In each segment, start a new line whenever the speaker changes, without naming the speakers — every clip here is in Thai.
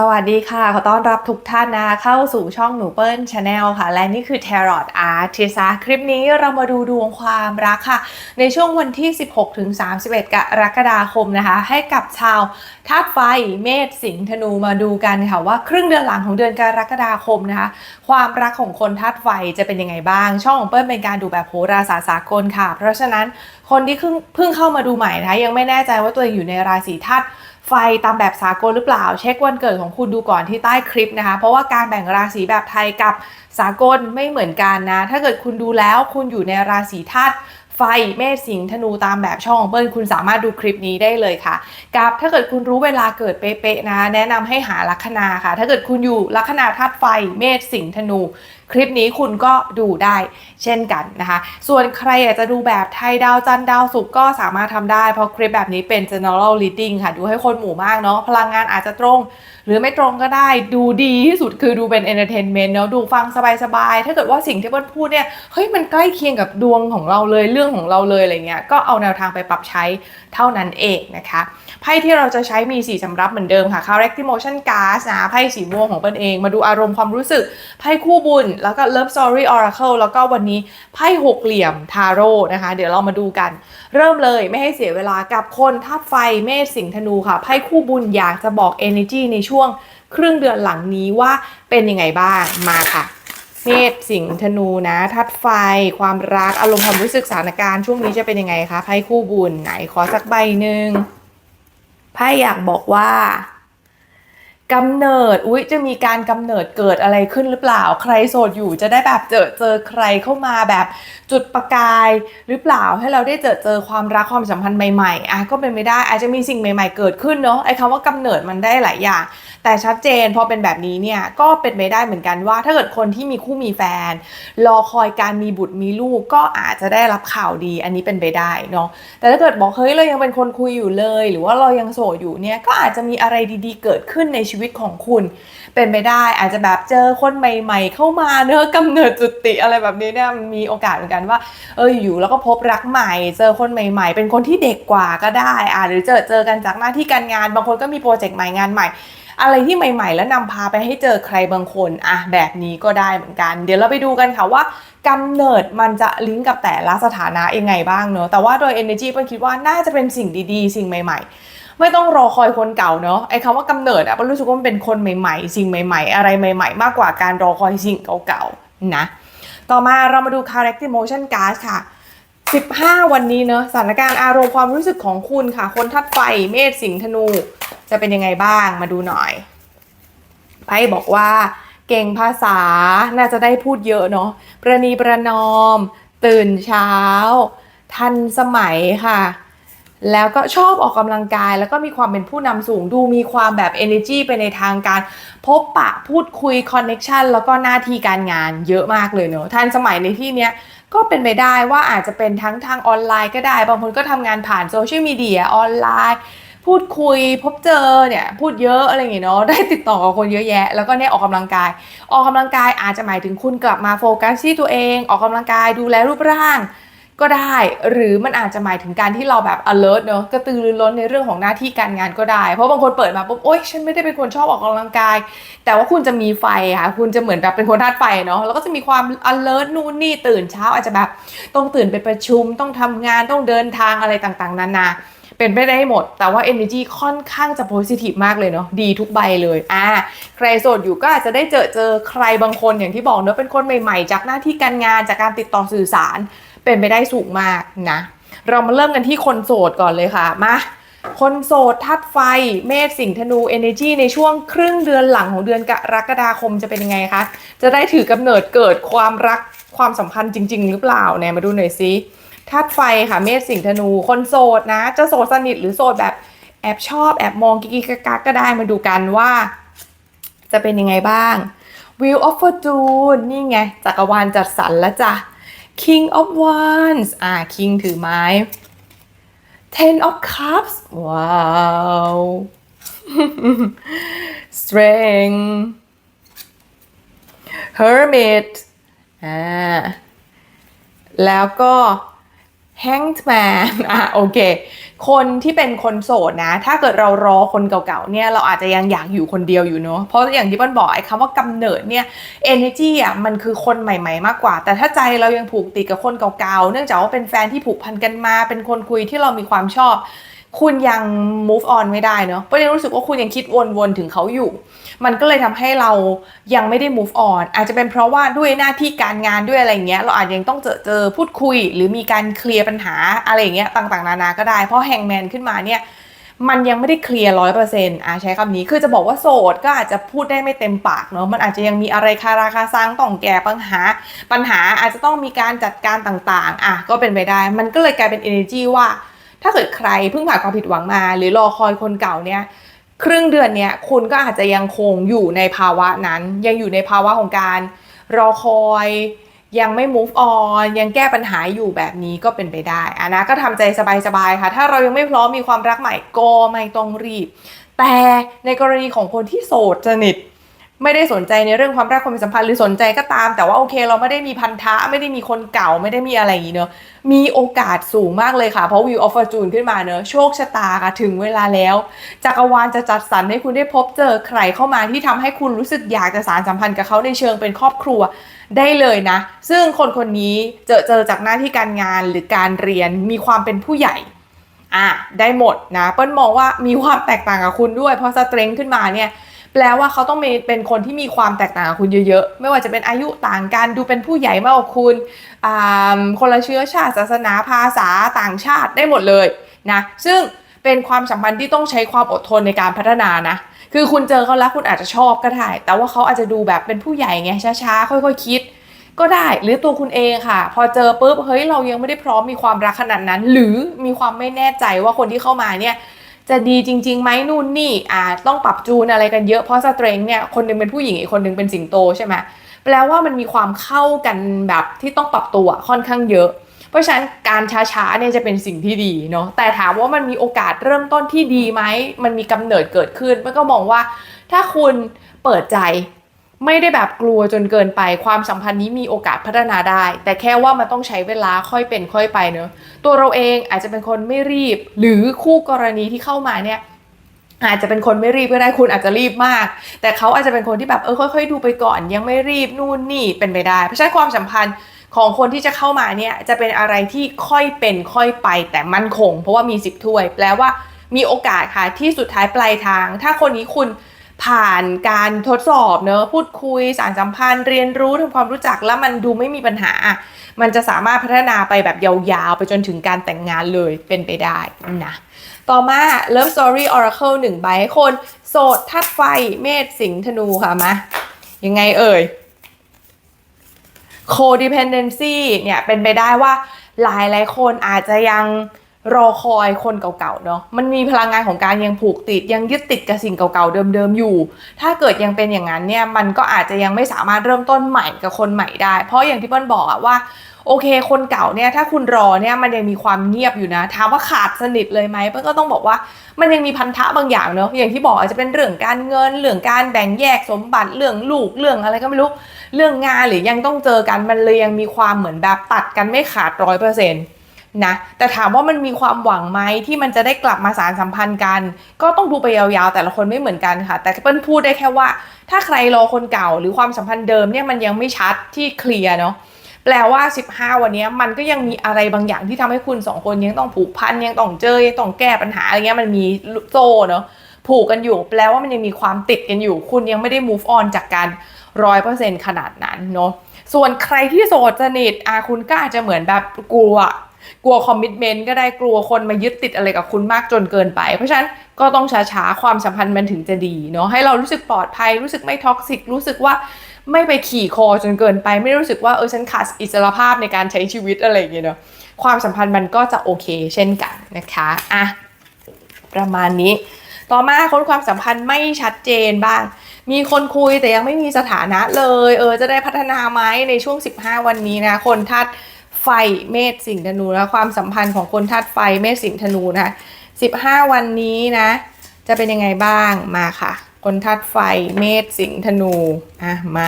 สวัสดีค่ะ ขอต้อนรับทุกท่านนะเข้าสู่ช่องหนูเปิ้ลชาแนลค่ะ และนี่คือ Tarot Artist คลิปนี้เรามาดูดวงความรักค่ะ ในช่วงวันที่ 16 ถึง 31 กรกฎาคมนะคะ ให้กับชาวธาตุไฟเมษสิงห์ธนูมาดูกันค่ะ ว่าครึ่งเดือนหลังของเดือนกรกฎาคมนะคะ ความรักของคนธาตุไฟจะเป็นยังไงบ้าง ช่องของเปิ้ลเป็นการดูแบบโหราศาสตร์สากลค่ะ เพราะฉะนั้นคนที่เพิ่งเพิ่งเข้ามาดูใหม่นะคะยังไม่แน่ใจว่าตัวเองอยู่ในราศีธาตุ ไฟตามแบบสากลหรือเปล่า เช็ควันเกิดของคุณดูก่อนที่ใต้คลิปนะคะ เพราะว่าการแบ่งราศีแบบไทยกับสากลไม่เหมือนกันนะ ถ้าเกิดคุณดูแล้วคุณอยู่ในราศีธาตุไฟเมษสิงธนูตามแบบช่องของเบิ้ลคุณสามารถดูคลิปนี้ได้เลยค่ะ กับถ้าเกิดคุณรู้เวลาเกิดเป๊ะๆนะ แนะนำให้หาลัคนาค่ะ ถ้าเกิดคุณอยู่ลัคนาธาตุไฟเมษสิงธนู คลิปนี้คุณก็ดูได้เช่นกันนะคะ ส่วนใครอยากจะดูแบบไทยดาวจันดาวศุกก็สามารถทำได้ เพราะคลิปแบบนี้เป็น general reading ค่ะ ดูให้คนหมู่มากเนาะพลังงานอาจจะตรง หรือไม่ตรงก็ได้ดูดีที่สุดคือดูเป็น entertainment เนาะดูฟังสบายๆ ถ้าเกิดว่าสิ่งที่เปิ้ลพูดเนี่ยเฮ้ยมันใกล้เคียงกับดวงของเราเลยเรื่องของเราเลยอะไรเงี้ยก็เอาแนวทางไปปรับใช้เท่านั้นเองนะคะไพ่ที่เราจะใช้มีสีสำรับเหมือนเดิมค่ะ Correct Emotion Cards นะไพ่สีม่วงของเปิ้ลเองมาดูอารมณ์ความรู้สึกไพ่คู่บุญแล้วก็ Love Story Oracle แล้วก็วันนี้ไพ่หกเหลี่ยมทาโร่นะคะ เดี๋ยวเรามาดูกัน เริ่มเลยไม่ให้เสียเวลากับคนธาตุไฟเมษสิงห์ธนูค่ะ ไพ่คู่บุญอยากจะบอก energy ในช่วงครึ่งเดือนหลังนี้ว่าเป็นยังไงบ้างมาค่ะเมษสิงห์ธนูนะธาตุไฟ ความรักอารมณ์ความรู้สึกสถานการณ์ช่วงนี้จะเป็นยังไงคะไพ่คู่บุญไหนขอสักใบหนึ่งไพ่อยากบอกว่า กำเนิด อุ๊ยจะมีการกำเนิดเกิดอะไรขึ้นหรือเปล่า ใครโสดอยู่จะได้แบบเจอเจอใครเข้ามาแบบจุดประกายหรือเปล่าให้เราได้เจอเจอความรักความสัมพันธ์ใหม่ๆอะก็เป็นไม่ได้อาจจะมีสิ่งใหม่ ๆ เกิดขึ้นเนาะไอ้คำว่ากำเนิดมันได้หลายอย่าง แต่ชัดเจนพอเป็นแบบนี้เนี่ยก็เป็นไปได้เหมือนกันว่า ถ้าเกิดคนที่มีคู่มีแฟน รอคอยการมีบุตรมีลูกก็อาจจะได้รับข่าวดี อันนี้เป็นไปได้เนาะแต่ถ้าเกิดบอกเฮ้ยเรายังเป็นคนคุยอยู่เลย หรือว่าเรายังโสดอยู่เนี่ยก็อาจจะมีอะไรดี ๆ เกิดขึ้นในชีวิตวิตของคุณ เป็นไปได้อาจจะแบบเจอคนใหม่ ๆ เข้ามาเนอะกำเนิดจุติอะไรแบบนี้เนี่ยมีโอกาสเหมือนกันว่าเอออยู่แล้วก็พบรักใหม่ เจอคนใหม่ ๆ เป็นคนที่เด็กกว่าก็ได้อะหรือเจอเจอกันจากหน้าที่การงานบางคนก็มีโปรเจกต์ใหม่งานใหม่อะไรที่ใหม่ ๆ แล้วนำพาไปให้เจอใครบางคนอะแบบนี้ก็ได้เหมือนกัน เดี๋ยวเราไปดูกันค่ะว่ากำเนิดมันจะลิงก์กับแต่ละสถานะยังไงบ้างเนอะแต่ว่าโดย energy เปิ้ลคิดว่าน่าจะเป็นสิ่งดีๆ สิ่งใหม่ ๆ ไม่ต้องรอคอยคนเก่าเนอะไอ้คำว่ากำเนิดอะปรู้สึกว่ามันเป็นคนใหม่ๆ สิ่งใหม่ๆ อะไรใหม่ ๆ มากกว่าการรอคอยสิ่งเก่าๆนะต่อมาเรามาดู character emotion card ค่ะ 15 วันนี้เนอะสถานการณ์อารมณ์ความรู้สึกของคุณค่ะ คนทัดไฟเมษสิงห์ธนู จะเป็นยังไงบ้างมาดูหน่อยไพ่บอกว่า เก่งภาษาน่าจะได้พูดเยอะเนาะประนีประนอม ตื่นเช้า ทันสมัยค่ะ แล้วก็ชอบออกกำลังกาย แล้วก็มีความเป็นผู้นำสูงดูมีความแบบ energy ไปในทางการ พบปะพูดคุย connection แล้วก็หน้าที่การงานเยอะมากเลยเนอะทันสมัยในที่เนี้ยก็เป็นไปได้ว่าอาจจะเป็นทั้งทางออนไลน์ก็ได้ บางคนก็ทำงานผ่านโซเชียลมีเดียออนไลน์ พูดคุยพบเจอเนี่ยพูดเยอะอะไรอย่างเงี้ยเนาะได้ติดต่อกับคนเยอะแยะ แล้วก็เนี่ยออกกำลังกาย ออกกำลังกายอาจจะหมายถึงคุณกลับมาโฟกัสที่ตัวเอง ออกกำลังกายดูแลรูปร่าง ก็ได้ หรือมันอาจจะหมายถึงการที่เราแบบ alert เนอะกระตือรือร้นในเรื่องของหน้าที่การงานก็ได้ เพราะบางคนเปิดมาปุ๊บโอ๊ยฉันไม่ได้เป็นคนชอบออกกำลังกาย แต่ว่าคุณจะมีไฟค่ะคุณจะเหมือนแบบเป็นคนธาตุไฟเนาะแล้วก็จะมีความ alert นู่นนี่ตื่นเช้าอาจจะแบบต้องตื่นไปประชุมต้องทำงานต้องเดินทางอะไรต่างๆนานาเป็นไปได้หมด แต่ว่า energy ค่อนข้างจะ positive มากเลยเนาะ ดีทุกใบเลย อ่า ใครโสดอยู่ก็อาจจะได้เจอเจอใครบางคนอย่างที่บอกเนอะเป็นคนใหม่ๆ จากหน้าที่การงาน จากการติดต่อสื่อสาร เป็นไปได้สูงมากนะ เรามาเริ่มกันที่คนโสดก่อนเลยค่ะ มาคนโสดทัดไฟ เมษสิงห์ธนู energy ในช่วงครึ่งเดือนหลังของเดือนกรกฎาคมจะเป็นยังไงคะ จะได้ถือกำเนิดเกิดความรักความสัมพันธ์จริง ๆ หรือเปล่าเนี่ยมาดูหน่อยซิธาตุไฟค่ะเมษสิงห์ธนู คนโสดนะ จะโสดสนิทหรือโสดแบบแอบชอบแอบมองกิ๊กกักก็ได้มาดูกันว่า จะเป็นยังไงบ้าง Wheel of Fortune นี่ไงจักรวาลจัดสรรแล้วจ้ะ King of Wands อ่า King ถือไม้ Ten of Cups ว้าว Strength Hermit อ่า แล้วก็ hanged man อะโอเค คนที่เป็นคนโสดนะ ถ้าเกิดเรารอคนเก่าๆเนี่ย เราอาจจะยังอยากอยู่คนเดียวอยู่เนาะ เพราะอย่างที่เปิ้ลบอกไอ้คำว่ากำเนิดเนี่ย energy อะมันคือคนใหม่ๆมากกว่า แต่ถ้าใจเรายังผูกติดกับคนเก่าๆ เนื่องจากว่าเป็นแฟนที่ผูกพันกันมา เป็นคนคุยที่เรามีความชอบ คุณยัง move on ไม่ได้เนาะเพราะยังรู้สึกว่าคุณยังคิดวนๆถึงเขาอยู่ มันก็เลยทำให้เรายังไม่ได้ move on อาจจะเป็นเพราะว่าด้วยหน้าที่การงานด้วยอะไรเงี้ย เราอาจจะยังต้องเจอเจอพูดคุย หรือมีการเคลียร์ปัญหาอะไรอย่างเงี้ยต่างๆ นานาก็ได้ เพราะแฮงแมนขึ้นมาเนี่ยมันยังไม่ได้เคลียร์ร้อยเปอร์เซ็นต์อะใช้คำนี้ คือจะบอกว่าโสดก็อาจจะพูดได้ไม่เต็มปากเนาะ มันอาจจะยังมีอะไรคาราคาซังต้องแก้ปัญหา ปัญหาอาจจะต้องมีการจัดการต่างๆ อะก็เป็นไปได้ มันก็เลยกลายเป็น energy ว่า ถ้าเกิดใครเพิ่งผ่านความผิดหวังมา หรือรอคอยคนเก่าเนี่ยครึ่งเดือนเนี้ยคุณก็อาจจะยังคงอยู่ในภาวะนั้น ยังอยู่ในภาวะของการรอคอยยังไม่ move on ยังแก้ปัญหาอยู่แบบนี้ก็เป็นไปได้อะนะก็ทำใจสบายๆค่ะ ถ้าเรายังไม่พร้อมมีความรักใหม่ก็ไม่ต้องรีบ แต่ในกรณีของคนที่โสดสนิท ไม่ได้สนใจในเรื่องความรักความสัมพันธ์หรือสนใจก็ตาม แต่ว่าโอเค เราไม่ได้มีพันธะไม่ได้มีคนเก่าไม่ได้มีอะไรอย่างนี้เนอะมีโอกาสสูงมากเลยค่ะ เพราะวิวออฟฟอร์จูนขึ้นมาเนอะโชคชะตาค่ะถึงเวลาแล้วจักรวาลจะจัดสรรให้คุณได้พบเจอใครเข้ามาที่ทำให้คุณรู้สึกอยากจะสารสัมพันธ์กับเขาในเชิงเป็นครอบครัวได้เลยนะ ซึ่งคนคนนี้เจอเจอจากหน้าที่การงานหรือการเรียนมีความเป็นผู้ใหญ่อะได้หมดนะเปิ้ลมองว่ามีความแตกต่างกับคุณด้วยเพราะสเตรงขึ้นมาเนี่ย แปลว่าเขาต้องเป็นคนที่มีความแตกต่างกับคุณเยอะๆ ไม่ว่าจะเป็นอายุต่างกัน ดูเป็นผู้ใหญ่มากกว่าคุณ คนละเชื้อชาติศาสนาภาษาต่างชาติได้หมดเลยนะ ซึ่งเป็นความสัมพันธ์ที่ต้องใช้ความอดทนในการพัฒนานะ คือคุณเจอเขาแล้วคุณอาจจะชอบก็ได้ แต่ว่าเขาอาจจะดูแบบเป็นผู้ใหญ่ไงช้าๆ ค่อยๆคิด ก็ได้ หรือตัวคุณเองค่ะ พอเจอปุ๊บ เฮ้ย เรายังไม่ได้พร้อมมีความรักขนาดนั้น หรือมีความไม่แน่ใจว่าคนที่เข้ามาเนี่ย จะดีจริงๆไหมนู่นนี่อ่าต้องปรับจูนอะไรกันเยอะเพราะสเตรงเนี่ยคนหนึงเป็นผู้หญิงอีกคนหนึงเป็นสิงโตใช่ไหมแปลว่ามันมีความเข้ากันแบบที่ต้องปรับตัวค่อนข้างเยอะ เพราะฉะนั้นการช้าๆเนี่ยจะเป็นสิ่งที่ดีเนาะแต่ถามว่ามันมีโอกาสเริ่มต้นที่ดีไหมมันมีกำเนิดเกิดขึ้นมันก็มองว่าถ้าคุณเปิดใจ ไม่ได้แบบกลัวจนเกินไป ความสัมพันธ์นี้มีโอกาสพัฒนาได้ แต่แค่ว่ามันต้องใช้เวลาค่อยเป็นค่อยไปเนอะตัวเราเองอาจจะเป็นคนไม่รีบ หรือคู่กรณีที่เข้ามาเนี่ยอาจจะเป็นคนไม่รีบก็ได้คุณอาจจะรีบมาก แต่เขาอาจจะเป็นคนที่แบบเออค่อยๆ ดูไปก่อน ยังไม่รีบนู่นนี่เป็นไปได้ เพราะฉะนั้นความสัมพันธ์ของคนที่จะเข้ามาเนี่ยจะเป็นอะไรที่ค่อยเป็นค่อยไป แต่มั่นคง เพราะว่ามีสิบถ้วยแปลว่ามีโอกาสค่ะที่สุดท้ายปลายทาง ถ้าคนนี้คุณ ผ่านการทดสอบเนอะพูดคุยสารสัมพันธ์ เรียนรู้ทำความรู้จักแล้วมันดูไม่มีปัญหา มันจะสามารถพัฒนาไปแบบยาวๆ ไปจนถึงการแต่งงานเลยเป็นไปได้นะต่อมา Love Story Oracle หนึ่งใบให้คน โสดทัดไฟเมษสิงห์ธนูค่ะมายังไงเอ่ย codependency เนี่ยเป็นไปได้ว่าหลายหลายๆคนอาจจะยัง รอคอยคนเก่าๆเนาะมันมีพลังงานของการยังผูกติด ยังยึดติดกับสิ่งเก่าๆเดิมๆอยู่ ถ้าเกิดยังเป็นอย่างนั้นเนี่ยมันก็อาจจะยังไม่สามารถเริ่มต้นใหม่กับคนใหม่ได้ เพราะอย่างที่เปิ้ลบอกอะว่าโอเค คนเก่าเนี่ยถ้าคุณรอเนี่ยมันยังมีความเงียบอยู่นะถามว่าขาดสนิทเลยไหมเปิ้ลก็ต้องบอกว่ามันยังมีพันธะบางอย่างเนาะอย่างที่บอกอาจจะเป็นเรื่องการเงินเรื่องการแบ่งแยกสมบัติเรื่องลูกเรื่องอะไรก็ไม่รู้เรื่องงานหรือยังต้องเจอกันมันเลยยังมีความเหมือนแบบตัดกันไม่ขาดร้อยเปอร์เซ็นต์ นะแต่ถามว่ามันมีความหวังไหมที่มันจะได้กลับมาสารสัมพันธ์กัน ก็ต้องดูไปยาวๆ แต่ละคนไม่เหมือนกันค่ะ แต่เปิ้ลพูดได้แค่ว่า ถ้าใครรอคนเก่าหรือความสัมพันธ์เดิมเนี่ยมันยังไม่ชัดที่เคลียร์เนาะแปลว่า 15 วันนี้มันก็ยังมีอะไรบางอย่างที่ทำให้คุณสองคนยังต้องผูกพันยังต้องเจอยังต้องแก้ปัญหาอะไรเงี้ยมันมีโซ่เนาะผูกกันอยู่ แปลว่ามันยังมีความติดกันอยู่ คุณยังไม่ได้ move on จากการร้อยเปอร์เซ็นต์ขนาดนั้นเนาะส่วนใครที่โสดสนิทอะคุณก็อาจจะเหมือนแบบกลัว กลัวคอมมิชเมนต์ก็ได้กลัวคนมายึดติดอะไรกับคุณมากจนเกินไป เพราะฉะนั้นก็ต้องช้าๆ ความสัมพันธ์มันถึงจะดีเนาะให้เรารู้สึกปลอดภัย รู้สึกไม่ท็อกซิก รู้สึกว่าไม่ไปขี่คอจนเกินไป ไม่รู้สึกว่าเออฉันขาดอิสรภาพในการใช้ชีวิตอะไรอย่างเงี้ยเนาะความสัมพันธ์มันก็จะโอเค เช่นกันนะคะอะประมาณนี้ ต่อมาคนความสัมพันธ์ไม่ชัดเจนบ้าง มีคนคุยแต่ยังไม่มีสถานะเลย เออจะได้พัฒนาไหมในช่วง 15 วันนี้นะ คนธาตุ ไฟเมษสิงห์ธนูนะความสัมพันธ์ของคนธาตุไฟเมษสิงห์ธนูนะ15วันนี้นะ จะเป็นยังไงบ้างมาค่ะ คนธาตุไฟเมษสิงห์ธนูอะมา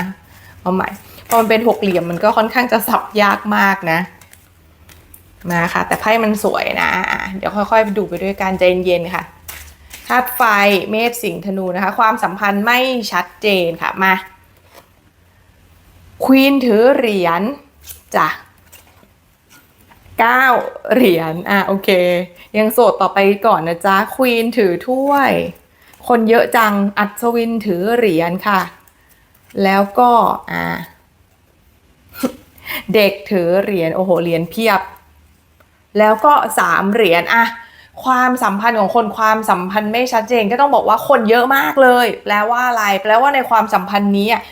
เอาใหม่พอมันเป็นหกเหลี่ยมมันก็ค่อนข้างจะสับยากมากนะมาค่ะ แต่ไพ่มันสวยนะอะเดี๋ยวค่อยๆไปดูไปด้วยกันใจเย็นๆค่ะธาตุไฟเมษสิงห์ธนูนะคะ ความสัมพันธ์ไม่ชัดเจนค่ะมาควีนถือเหรียญจ้ะ เก้าเหรียญอะโอเค ยังโสดต่อไปก่อนนะจ๊ะควีนถือถ้วย คนเยอะจังอัศวินถือเหรียญค่ะ แล้วก็อ่าเด็กถือเหรียญโอ้โหเหรียญเพียบ แล้วก็สามเหรียญอะความสัมพันธ์ของคนความสัมพันธ์ไม่ชัดเจนก็ต้องบอกว่าคนเยอะมากเลย แปลว่าอะไรแปลว่าในความสัมพันธ์นี้อะ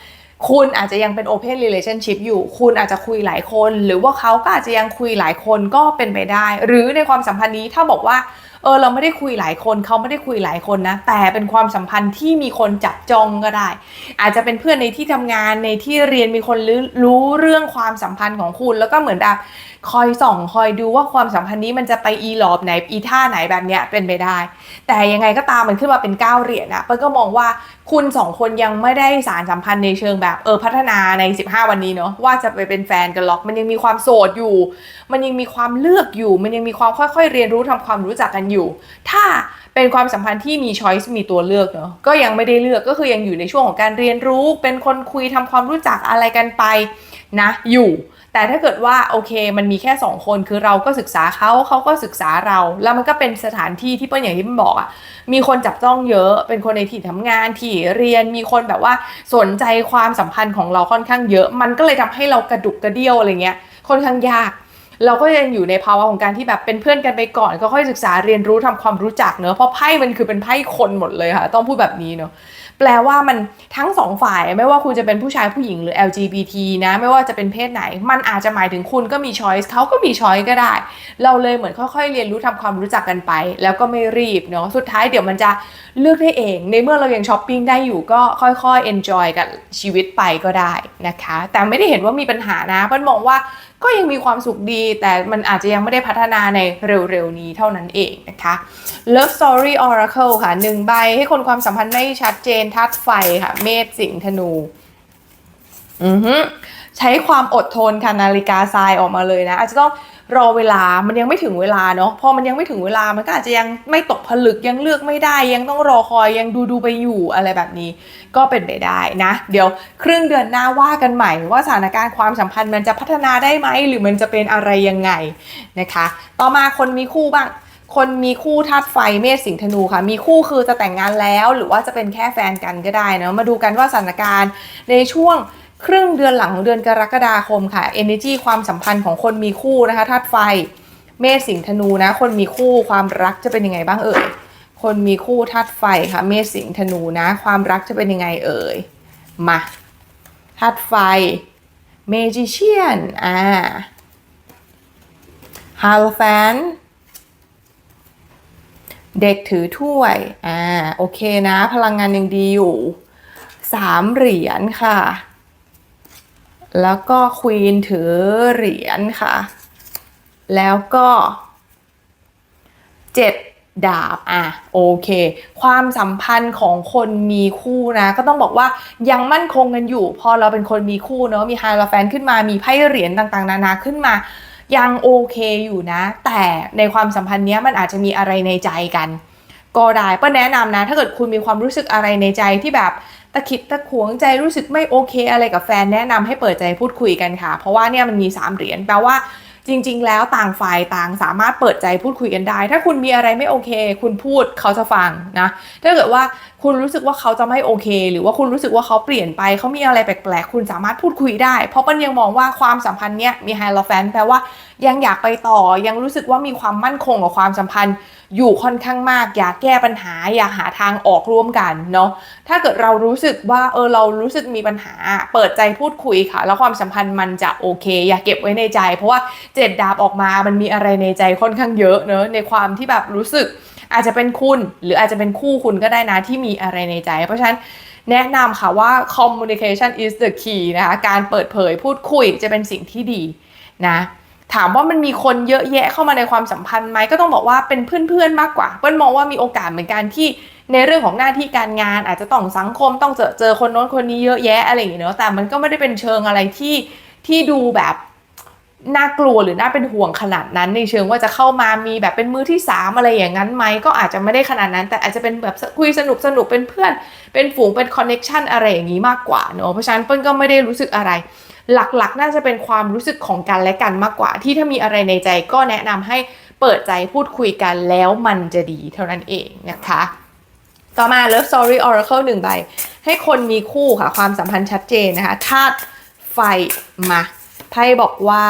คุณอาจจะยังเป็น Open Relationship อยู่ คุณอาจจะคุยหลายคน หรือว่าเขาก็อาจจะยังคุยหลายคนก็เป็นไปได้ หรือในความสัมพันธ์นี้ถ้าบอกว่าเออเราไม่ได้คุยหลายคนเขาไม่ได้คุยหลายคนนะ แต่เป็นความสัมพันธ์ที่มีคนจับจองก็ได้ อาจจะเป็นเพื่อนในที่ทำงานในที่เรียนมีคนรู้รู้เรื่องความสัมพันธ์ของคุณ แล้วก็เหมือนแบบคอยส่องคอยดูว่าความสัมพันธ์นี้มันจะไปอีหลอบไหนอีท่าไหนแบบเนี้ยเป็นไปได้ แต่ยังไงก็ตามมันขึ้นมาเป็น9เหรียญอะเปิ้ลก็มองว่าคุณสองคนยังไม่ได้สารสัมพันธ์ในเชิงแบบเออพัฒนาใน 15 วันนี้เนาะว่าจะไปเป็นแฟนกันหรอก มันยังมีความโสดอยู่ มันยังมีความเลือกอยู่ มันยังมีความค่อยๆ เรียนรู้ทำความรู้จักกันอยู่ ถ้าเป็นความสัมพันธ์ที่มีช้อยส์มีตัวเลือกเนาะก็ยังไม่ได้เลือกก็คือยังอยู่ในช่วงของการเรียนรู้ เป็นคนคุยทำความรู้จักอะไรกันไปนะอยู่ แต่ถ้าเกิดว่าโอเคมันมีแค่ 2 คนคือเราก็ศึกษาเขาเขาก็ศึกษาเรา แล้วมันก็เป็นสถานที่ที่เปิ้ลอย่างที่มันบอกอะมีคนจับจ้องเยอะเป็นคนในที่ทำงานที่เรียนมีคนแบบว่าสนใจความสัมพันธ์ของเราค่อนข้างเยอะ มันก็เลยทำให้เรากระดุกกระเดี่ยวอะไรเงี้ยค่อนข้างยาก เราก็ยังอยู่ในภาวะของการที่แบบเป็นเพื่อนกันไปก่อนก็ค่อยศึกษาเรียนรู้ทำความรู้จักเนอะเพราะไพ่มันคือเป็นไพ่คนหมดเลยค่ะ ต้องพูดแบบนี้เนอะ แปลว่ามันทั้งสองฝ่ายไม่ว่าคุณจะเป็นผู้ชายผู้หญิงหรือ LGBT นะไม่ว่าจะเป็นเพศไหน มันอาจจะหมายถึงคุณก็มีช้อยส์เขาก็มีช้อยส์ก็ได้ เราเลยเหมือนค่อยๆ เรียนรู้ทำความรู้จักกันไป แล้วก็ไม่รีบเนาะสุดท้ายเดี๋ยวมันจะเลือกได้เอง ในเมื่อเรายังช้อปปิ้งได้อยู่ก็ค่อยๆ enjoy กับชีวิตไปก็ได้นะคะ แต่ไม่ได้เห็นว่ามีปัญหานะเปิ้ลมองว่าก็ยังมีความสุขดี แต่มันอาจจะยังไม่ได้พัฒนาในเร็วๆนี้เท่านั้นเองนะคะ Love Story Oracle ค่ะหนึ่งใบให้คนความสัมพันธ์ไม่ชัดเจนทัดไฟค่ะ เมษสิงห์ธนู อือฮึใช้ความอดทนค่ะนาฬิกาทรายออกมาเลยนะ อาจจะต้องรอเวลามันยังไม่ถึงเวลาเนาะพอมันยังไม่ถึงเวลามันก็อาจจะยังไม่ตกผลึกยังเลือกไม่ได้ ยังต้องรอคอยยังดูดูไปอยู่อะไรแบบนี้ ก็เป็นไปได้นะ เดี๋ยวครึ่งเดือนหน้าว่ากันใหม่ ว่าสถานการณ์ความสัมพันธ์มันจะพัฒนาได้ไหมหรือมันจะเป็นอะไรยังไงนะคะ ต่อมาคนมีคู่บ้าง คนมีคู่ธาตุไฟเมษสิงห์ธนูค่ะ มีคู่คือจะแต่งงานแล้ว หรือว่าจะเป็นแค่แฟนกันก็ได้นะมาดูกันว่าสถานการณ์ในช่วงครึ่งเดือนหลังของเดือนกรกฎาคมค่ะ energy ความสัมพันธ์ของคนมีคู่นะคะธาตุไฟ เมษสิงห์ธนูนะ คนมีคู่ความรักจะเป็นยังไงบ้างเอ่ยคนมีคู่ธาตุไฟค่ะ เมษสิงห์ธนูนะ ความรักจะเป็นยังไงเอ่ยมาธาตุไฟเมจิเชียนอ่าฮาโลแฟน เด็กถือถ้วย อ่า โอเคนะ พลังงานยังดีอยู่สามเหรียญค่ะ แล้วก็ควีนถือเหรียญค่ะ แล้วก็เจ็ดดาบ อะ โอเค ความสัมพันธ์ของคนมีคู่นะ ก็ต้องบอกว่ายังมั่นคงกันอยู่ พอเราเป็นคนมีคู่เนาะ มีไฮโลแฟนขึ้นมา มีไพ่เหรียญต่างๆ นานาขึ้นมา ยังโอเคอยู่นะ แต่ในความสัมพันธ์เนี้ยมันอาจจะมีอะไรในใจกัน ก็ได้ป้าแนะนำนะ ถ้าเกิดคุณมีความรู้สึกอะไรในใจที่แบบตะขิดตะขวงใจรู้สึกไม่โอเคอะไรกับแฟนแนะนำให้เปิดใจพูดคุยกันค่ะ เพราะว่าเนี่ยมันมีสามเหรียญแปลว่าจริง ๆ แล้วต่างฝ่ายต่างสามารถเปิดใจพูดคุยกันได้ ถ้าคุณมีอะไรไม่โอเค คุณพูดเขาจะฟังนะ ถ้าเกิดว่าคุณรู้สึกว่าเขาจะไม่โอเค หรือว่าคุณรู้สึกว่าเขาเปลี่ยนไปเขามีอะไรแปลกๆ คุณสามารถพูดคุยได้ เพราะปันยังมองว่าความสัมพันธ์เนี้ยมีไฮโลแฟนแปลว่ายังอยากไปต่อยังรู้สึกว่ามีความมั่นคงกับความสัมพันธ์ อยู่ค่อนข้างมาก อยากแก้ปัญหา อยากหาทางออกร่วมกันเนาะถ้าเกิดเรารู้สึกว่าเออเรารู้สึกมีปัญหา เปิดใจพูดคุยค่ะ แล้วความสัมพันธ์มันจะโอเค อย่าเก็บไว้ในใจ เพราะว่าเจ็ดดาบออกมามันมีอะไรในใจค่อนข้างเยอะเนอะในความที่แบบรู้สึก อาจจะเป็นคุณหรืออาจจะเป็นคู่คุณก็ได้นะที่มีอะไรในใจ เพราะฉะนั้นแนะนำค่ะว่า communication is the key นะคะการเปิดเผยพูดคุยจะเป็นสิ่งที่ดีนะถามว่ามันมีคนเยอะแยะเข้ามาในความสัมพันธ์ไหมก็ต้องบอกว่าเป็นเพื่อนๆมากกว่าเปิ้ลมองว่ามีโอกาสเหมือนกันที่ในเรื่องของหน้าที่การงาน อาจจะต้องสังคมต้องเจอเจอคนโน้นคนนี้เยอะแยะอะไรอย่างเงี้ยเนาะแต่มันก็ไม่ได้เป็นเชิงอะไรที่ที่ดูแบบ น่ากลัวหรือน่าเป็นห่วงขนาดนั้นในเชิงว่าจะเข้ามามีแบบเป็นมือที่สามอะไรอย่างนั้นไหมก็อาจจะไม่ได้ขนาดนั้น แต่อาจจะเป็นแบบคุยสนุกสนุกเป็นเพื่อน เป็นฝูงเป็นคอนเน็ชันอะไรอย่างนี้มากกว่าเนอะเพราะฉะนั้นเปิ้ลก็ไม่ได้รู้สึกอะไร หลักๆ น่าจะเป็นความรู้สึกของกันและกันมากกว่า ที่ถ้ามีอะไรในใจก็แนะนำให้เปิดใจพูดคุยกันแล้วมันจะดีเท่านั้นเองนะคะต่อมา Love Story Oracle หนึ่งใบ ให้คนมีคู่ค่ะ ความสัมพันธ์ชัดเจนนะคะธาตุไฟมา ไพ่บอกว่า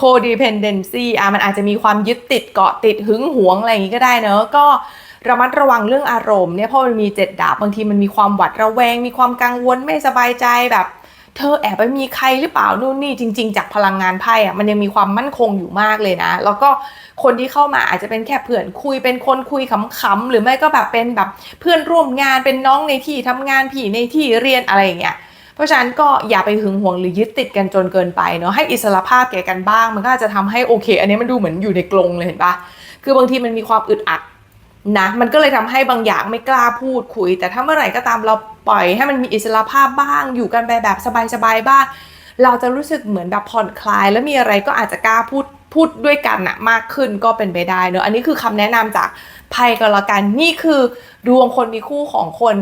codependency อะมันอาจจะมีความยึดติดเกาะติดหึงหวงอะไรอย่างนี้ก็ได้เนอะก็ระมัดระวังเรื่องอารมณ์เนี่ยเพราะมันมีเจ็ดดาบบางทีมันมีความหวัดระแวง มีความกังวลไม่สบายใจแบบ เธอแอบไปมีใครหรือเปล่านู่นนี่จริง ๆ จากพลังงานไพ่อะมันยังมีความมั่นคงอยู่มากเลยนะ แล้วก็คนที่เข้ามาอาจจะเป็นแค่เพื่อนคุยเป็นคนคุยขำๆหรือไม่ก็แบบเป็นแบบเพื่อนร่วมงานเป็นน้องในที่ทำงานพี่ในที่เรียนอะไรอย่างเงี้ย เพราะฉะนั้นก็อย่าไปหึงหวงหรือยึดติดกันจนเกินไปเนาะให้อิสระภาพแก่กันบ้าง มันก็อาจจะทำให้โอเค อันนี้มันดูเหมือนอยู่ในกรงเลยเห็นปะคือบางทีมันมีความอึดอัดนะมันก็เลยทำให้บางอย่างไม่กล้าพูดคุย แต่ถ้าเมื่อไหร่ก็ตามเราปล่อยให้มันมีอิสระภาพบ้าง อยู่กันไปแบบสบายๆบ้าง เราจะรู้สึกเหมือนแบบผ่อนคลาย แล้วมีอะไรก็อาจจะกล้าพูดพูดด้วยกันนะมากขึ้นก็เป็นไปได้เนอะอันนี้คือคำแนะนำจาก ไพ่ก็แล้วกันนี่คือดวงคนมีคู่ของคน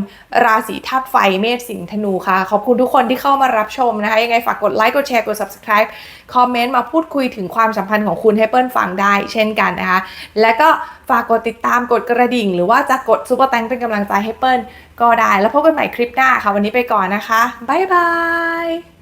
ราศีธาตุไฟเมษสิงห์ธนูค่ะ ขอบคุณทุกคนที่เข้ามารับชมนะคะ ยังไงฝากกดไลค์กดแชร์กด subscribe คอมเมนต์มาพูดคุยถึงความสัมพันธ์ของคุณให้เปิ้ลฟังได้ เช่นกันนะคะ และก็ฝากกดติดตามกดกระดิ่ง หรือว่าจะกดซุปเปอร์แตงเป็นกำลังใจให้เปิ้ลก็ได้ แล้วพบกันใหม่คลิปหน้าค่ะ วันนี้ไปก่อนนะคะบ๊ายบาย